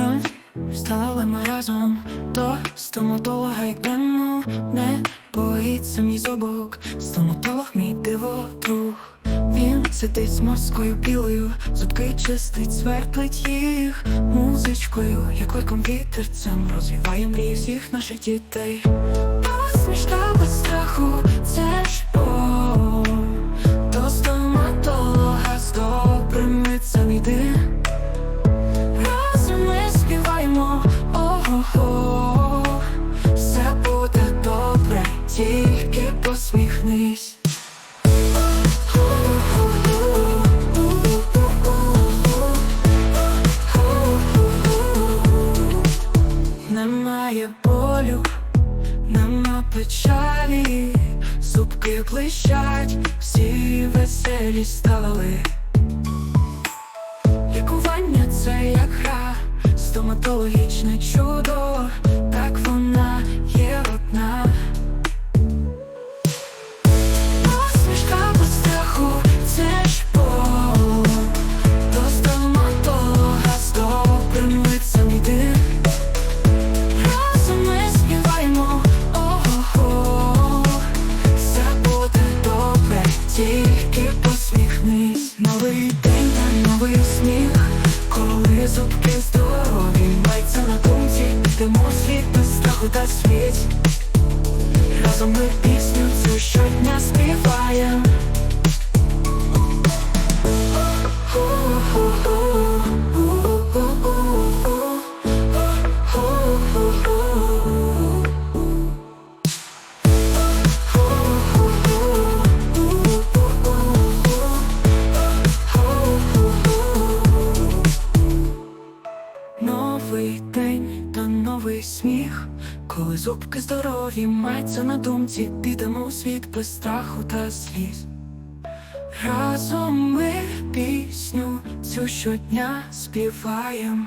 бронь, стали ми разом до стоматолога йдемо, не боїться мій зубок, стоматолог мій диво друг. Він сидить з морською білою, зубки чистить, свердлить їх музичкою, якою комп'ютерцем розвиває мрії всіх наших дітей. Посмішка без страху, тільки посміхнись Немає болю, нема печалі, зубки блищать, всі веселі стали. Лікування це як гра, стоматологічне чудо, новий сміх Коли зубки здорові Мається на думці, йдемо світ без страху та світ Разом ми пісню цю щодня співаємо новий сміх, коли зубки здорові, мається на думці, підемо у світ без страху та сліз. Разом ми пісню цю щодня співаємо.